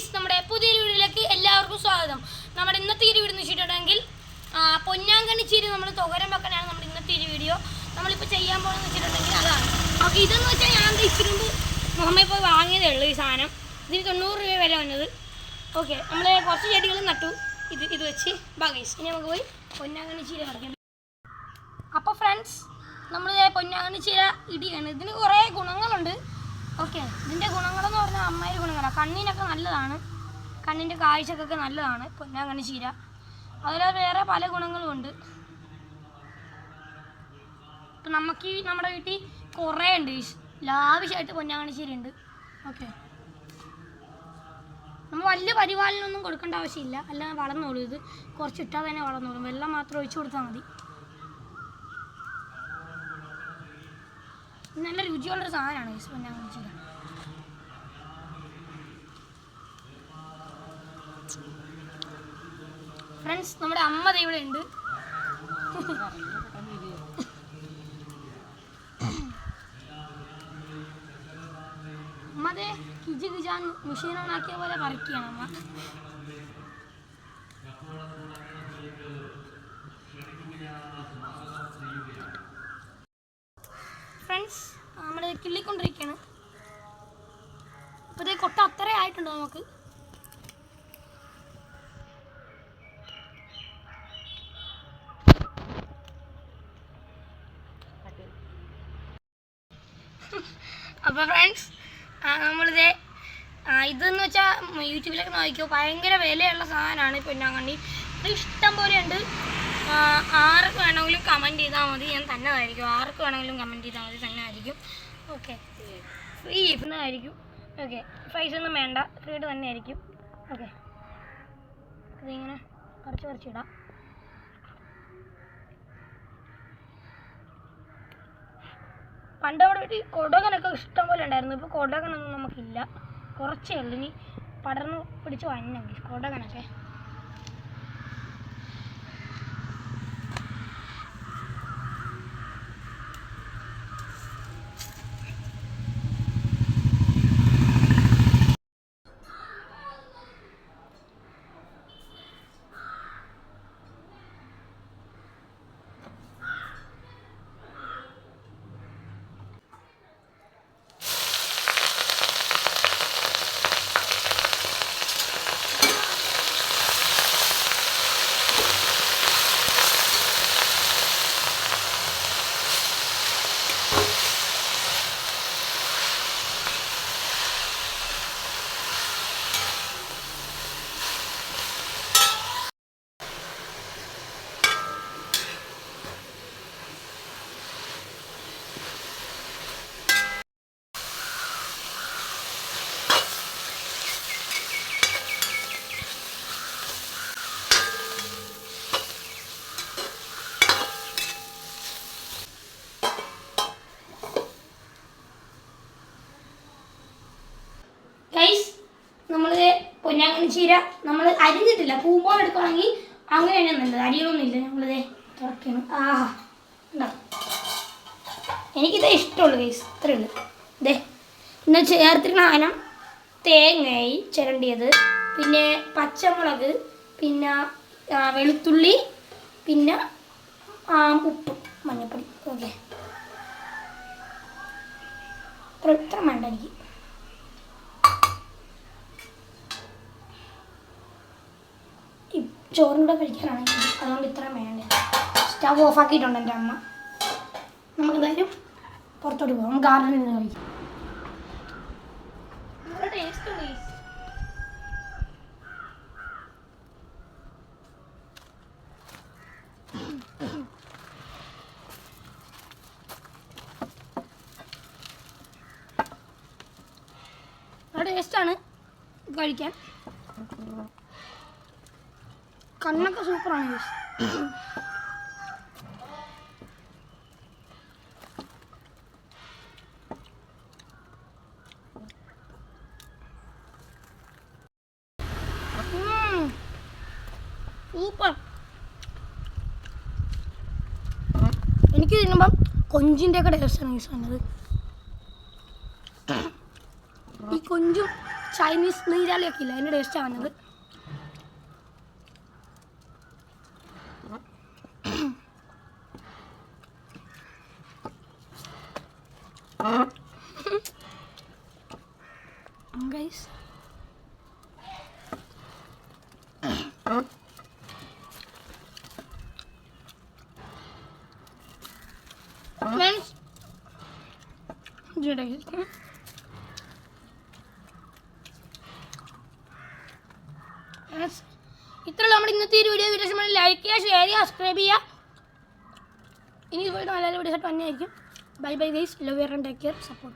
Guys നമ്മുടെ പുതിയ വീഡിയോയിലേക്ക് എല്ലാവർക്കും സ്വാഗതം നമ്മുടെ ഇന്നത്തെ വീട് വീഡിയോ വെച്ചിട്ടുണ്ടെങ്കിൽ പൊന്നാങ്കണ്ണി ചീരി നമ്മൾ തുകരം വെക്കാനാണ് നമ്മുടെ ഇന്നത്തെ ഈ വീഡിയോ നമ്മളിപ്പോൾ ചെയ്യാൻ പോകണമെന്ന് വെച്ചിട്ടുണ്ടെങ്കിൽ അതാണ് അപ്പോൾ ഇതെന്ന് വെച്ചാൽ ഞാൻ ഇച്ചിരി മുമ്പ് പോയി വാങ്ങിയതേ ഉള്ളൂ ഈ സാധനം ഇതിന് തൊണ്ണൂറ് രൂപ വില വന്നത് ഓക്കെ നമ്മൾ കുറച്ച് ചെടികൾ നട്ടു ഇത് ഇത് വെച്ച് ബാഗേസ് ഇനി നമുക്ക് പോയി പൊന്നാങ്കണ്ണി ചീര കളിക്കാം അപ്പോൾ ഫ്രണ്ട്സ് നമ്മൾ പൊന്നാങ്കണ്ണി ചീര ഇടിയാണ് ഇതിന് കുറേ ഗുണങ്ങളുണ്ട് ഓക്കെ ഇതിൻ്റെ ഗുണങ്ങളെന്ന് പറഞ്ഞാൽ അമ്മയുടെ ഗുണങ്ങളാണ് കണ്ണിനൊക്കെ നല്ലതാണ് കണ്ണിൻ്റെ കാഴ്ചക്കൊക്കെ നല്ലതാണ് പൊന്നാങ്കണ്ണി ചീര അതുപോലെ വേറെ പല ഗുണങ്ങളും ഉണ്ട് ഇപ്പം നമുക്ക് ഈ നമ്മുടെ വീട്ടിൽ കുറേ ഉണ്ട് ലാവശ്യമായിട്ട് പൊന്നാങ്കണ്ണി ചീര ഉണ്ട് ഓക്കെ നമ്മൾ വലിയ പരിപാലനമൊന്നും കൊടുക്കേണ്ട ആവശ്യമില്ല അല്ലാതെ വളർന്നോളൂ ഇത് കുറച്ച് ഇട്ടാൽ തന്നെ വളർന്നോളും വെള്ളം മാത്രം ഒഴിച്ചു കൊടുത്താൽ മതി നല്ല രുചിയുള്ളൊരു സാധനമാണ് ഞാൻ കുടിച്ചിട്ട് ഫ്രണ്ട്സ് നമ്മുടെ അമ്മ ഇവിടെ ഉണ്ട് അമ്മതേ കിജി കിജാൻ മെഷീൻ ഓൺ ആക്കിയ പോലെ വർക്ക് ചെയ്യണം അമ്മ മീൻസ് നമ്മൾ കിള്ളിക്കൊണ്ടിരിക്കുകയാണ് അപ്പോൾ ഇതേ കൊട്ട അത്ര ആയിട്ടുണ്ട് നമുക്ക് അപ്പോൾ ഫ്രണ്ട്സ് നമ്മളിത് ഇതെന്ന് വെച്ചാൽ യൂട്യൂബിലൊക്കെ നോക്കിയോ ഭയങ്കര വിലയുള്ള സാധനമാണ് പൊന്നാങ്കണ്ണി ഇത് ഇഷ്ടം ഉണ്ട് ആർക്ക് വേണമെങ്കിലും കമൻറ്റ് ചെയ്താൽ മതി ഞാൻ തന്നെ ആയിരിക്കും ആർക്ക് വേണമെങ്കിലും കമൻറ്റ് ചെയ്താൽ മതി തന്നെ ആയിരിക്കും ഓക്കെ ഫ്രീ ആയിരിക്കും ഓക്കെ പൈസ ഒന്നും വേണ്ട ഫ്രീഡ് തന്നെ ആയിരിക്കും ഓക്കെ ഇതിങ്ങനെ കുറച്ച് കുറച്ചിടാം പണ്ട് അവിടെ കൊടകനൊക്കെ പോലെ ഉണ്ടായിരുന്നു ഇപ്പോൾ കൊടകനൊന്നും നമുക്കില്ല കുറച്ചേ ഉള്ളൂ ഇനി പടർന്ന് പിടിച്ച് വന്നെങ്കിൽ കൊടകനൊക്കെ ചീര നമ്മൾ അരിഞ്ഞിട്ടില്ല പൂമ്പോലെ എടുക്കുകയാണെങ്കിൽ അങ്ങനെയാണ് നല്ലത് അരിയണമൊന്നുമില്ല ഞങ്ങളിതേ തുറക്കണം ആഹ് ഉണ്ടാവും എനിക്കിത് ഇഷ്ടമുള്ളൂ കേസ് ഇത്രയുള്ളൂ ഇതേ ഇന്ന് ചേർത്തിരുന്ന ആനം തേങ്ങയായി ചിരണ്ടിയത് പിന്നെ പച്ചമുളക് പിന്നെ വെളുത്തുള്ളി പിന്നെ ഉപ്പ് മഞ്ഞപ്പൊടി ഓക്കെ ഇത്ര വേണ്ട എനിക്ക് ചോറും കൂടെ കഴിക്കാനാണെങ്കിൽ അതുകൊണ്ട് ഇത്രയും വേണ്ട സ്റ്റവ് ഓഫ് ആക്കിയിട്ടുണ്ട് എൻ്റെ അമ്മ നമുക്ക് എന്തായാലും പുറത്തോട്ട് പോകാം ഗാർഡനിൽ നിന്ന് കഴിക്കാം ടേസ്റ്റാണ് കഴിക്കാൻ കണ്ണൊക്കെ സൂപ്പറാണ് സൂപ്പർ എനിക്ക് തിന്നുമ്പം കൊഞ്ചിൻ്റെയൊക്കെ ടേസ്റ്റാണ് യൂസ് വന്നത് ഈ കൊഞ്ചും ചൈനീസ് നീരാളിയൊക്കെ ഇല്ല അതിൻ്റെ ടേസ്റ്റാണ് വന്നത് ഗൈസ് ജീരകം ഇത്രയുള്ള നമ്മുടെ ഇന്നത്തെ ഈ വീഡിയോ വീഡിയോ ലൈക്ക് ചെയ്യുക ഷെയർ ചെയ്യുക സബ്സ്ക്രൈബ് ചെയ്യുക ഇനി ഇതുപോലെ നല്ല വീഡിയോസ് ആയിട്ട് തന്നെയായിരിക്കും Bye bye guys, love you and take care, support.